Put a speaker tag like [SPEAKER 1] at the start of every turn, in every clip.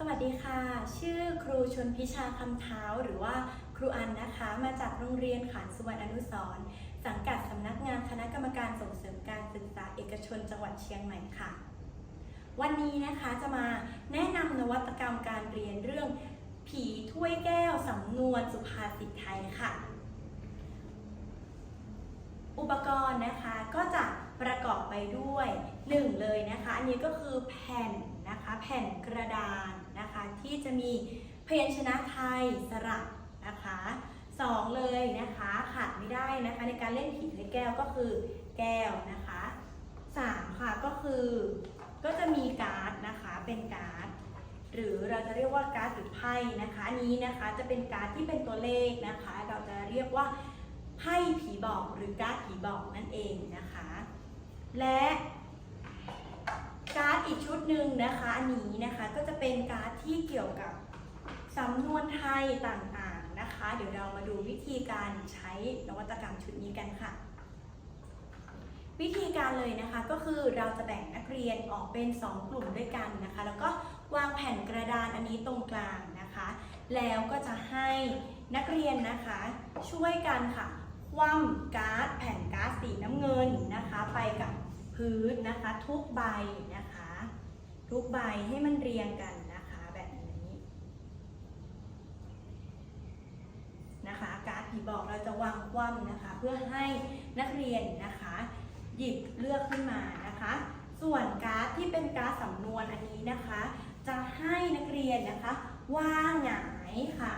[SPEAKER 1] สวัสดีค่ะ ชื่อครูชนพิชาคำเท้าหรือว่าครูอันนะคะ มาจากโรงเรียนขานสุวรรณอนุสรสังกัดสำนักงานคณะกรรมการส่งเสริมการศึกษาเอกชนจังหวัดเชียงใหม่ค่ะ วันนี้นะคะจะมาแนะนำนวัตกรรมการเรียนเรื่อง ผีถ้วยแก้วสำนวนสุภาษิตไทยค่ะ อุปกรณ์นะคะก็จะประกอบไปด้วยหนึ่งเลยนะคะ อันนี้ก็คือแผ่น นะคะแผ่นกระดานนะคะที่จะมีพยัญชนะไทยสระนะคะสองเลยนะคะขาดไม่ได้นะคะในการเล่นผีถ้วยแก้วก็คือแก้วนะคะสามค่ะก็คือก็จะมีการ์ดนะคะเป็นการ์ดหรือเราจะเรียกว่าการ์ดหรือไพ่นะคะอันนี้นะคะจะเป็นการ์ดที่เป็นตัวเลขนะคะ เราจะเรียกว่าไพ่ผีบอกหรือการ์ดผีบอกนั่นเองนะคะ และการ์ดอีกชุดห นึ่งนะคะอันนี้นะคะก็จะเป็นการ์ดที่เกี่ยวกับสำนวนไทยต่างๆนะคะ เดี๋ยวเรามาดูวิธีการใช้นวัตกรรมชุดนี้กันค่ะ วิธีการเลยนะคะก็คือเราจะแบ่งนักเรียนออกเป็น 2 กลุ่มด้วยกันนะคะ แล้วก็วางแผ่นกระดานอันนี้ตรงกลางนะคะ แล้วก็จะให้นักเรียนนะคะช่วยกันค่ะ คว่ำการ์ดแผ่นการ์ดสีน้ำเงินนะคะ ไปกับพื้นนะคะทุกใบนะคะ ทุกใบให้มันเรียงกันนะคะแบบนี้นะคะ การ์ดผีบอกเราจะวางคว่ำนะคะ เพื่อให้นักเรียนนะคะ หยิบเลือกขึ้นมานะคะ ส่วนการ์ดที่เป็นการ์ดสำนวนอันนี้นะคะ จะให้นักเรียนนะคะวางหงายค่ะ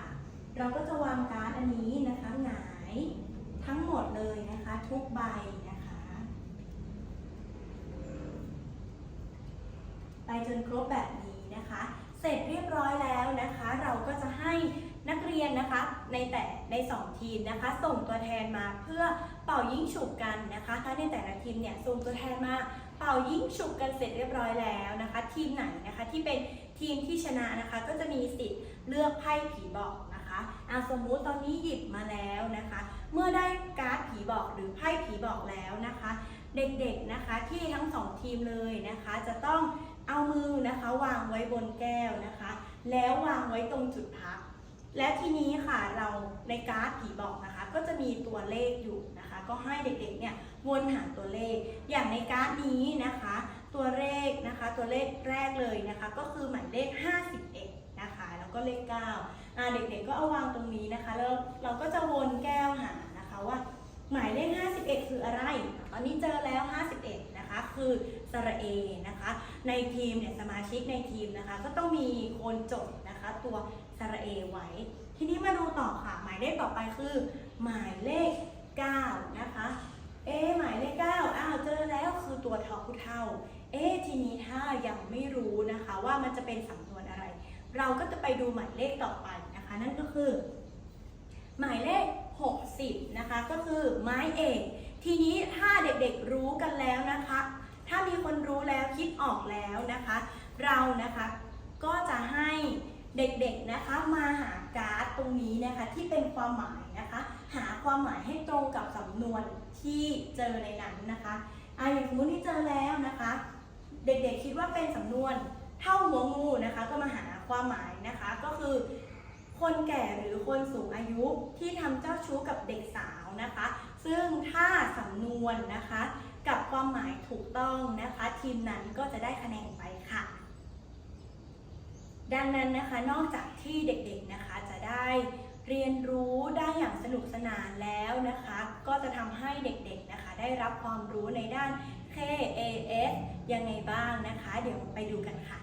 [SPEAKER 1] เราก็จะวางการ์ดอันนี้นะคะหงายทั้งหมดเลยนะคะ ทุกใบนะคะ ไปจนครบแบบนี้นะคะ เสร็จเรียบร้อยแล้วนะคะ เราก็จะให้นักเรียนนะคะในแต่ในสองทีมนะคะ ส่งตัวแทนมาเพื่อเป่ายิ่งฉุบกันนะคะถ้าในแต่ละทีมเนี่ยส่งตัวแทนมาเป่ายิ่งฉุบกันเสร็จเรียบร้อยแล้วนะคะ ทีมไหนนะคะที่เป็นทีมที่ชนะนะคะ ก็จะมีสิทธิ์เลือกไพ่ผีบอกนะคะอาสมมุติตอนนี้หยิบมาแล้วนะคะ เมื่อได้การ์ดผีบอกหรือไพ่ผีบอกแล้วนะคะ เด็กๆนะคะที่ทั้งสองทีมเลยนะคะ จะต้อง เอามือนะคะ วางไว้บนแก้วนะคะ แล้ววางไว้ตรงจุดพัก และทีนี้ค่ะเราในการ์ดผีบอกนะคะ ก็จะมีตัวเลขอยู่นะคะ ก็ให้เด็กๆเนี่ยวนหาตัวเลข อย่างในการ์ดนี้นะคะ ตัวเลขนะคะ ตัวเลขแรกเลยนะคะ ก็คือหมายเลข 51 นะคะ แล้วก็เลข9อ่าเด็กๆก็เอาวางตรงนี้นะคะแล้วเราก็จะวนแก้วหานะคะว่าหมายเลข 51 คืออะไร ตอนนี้เจอแล้ว 51 นะคะ คือสระเอนะคะ ในทีมเนี่ยสมาชิกในทีมนะคะ ก็ต้องมีคนจดนะคะ ตัวสระเอไว้ ทีนี้มาดูต่อค่ะ หมายเลขต่อไปคือ หมายเลข 9 นะคะ เอหมายเลข 9 อ้าวเจอแล้วคือตัวทอผู้เท่า เอ๊ทีนี้ถ้ายังไม่รู้นะคะ ว่ามันจะเป็นสำนวนอะไร เราก็จะไปดูหมายเลขต่อไปนะคะ นั่นก็คือ หมายเลข 60 นะคะ ก็คือไม้เอก ทีนี้ถ้าเด็กๆรู้กันแล้วนะคะ ถ้ามีคนรู้แล้วคิดออกแล้วนะคะ เรานะคะก็จะให้เด็กๆนะคะมาหาการ์ดตรงนี้นะคะที่เป็นความหมายนะคะ หาความหมายให้ตรงกับสำนวนที่เจอในนั้นนะคะอะอย่างสมมติที่เจอแล้วนะคะ เด็กๆคิดว่าเป็นสำนวนเท่าหัวงูนะคะ ก็มาหาความหมายนะคะ ก็คือ คนแก่หรือคนสูงอายุที่ทำเจ้าชู้กับเด็กสาวนะคะ ซึ่งถ้าสำนวนนะคะ กับความหมายถูกต้องนะคะ ทีมนั้นก็จะได้คะแนนไปค่ะ ดังนั้นนะคะนอกจากที่เด็กๆนะคะจะได้เรียนรู้ได้อย่างสนุกสนานแล้วนะคะ ก็จะทำให้เด็กๆนะคะ ได้รับความรู้ในด้าน KAS ยังไงบ้างนะคะ เดี๋ยวไปดูกันค่ะ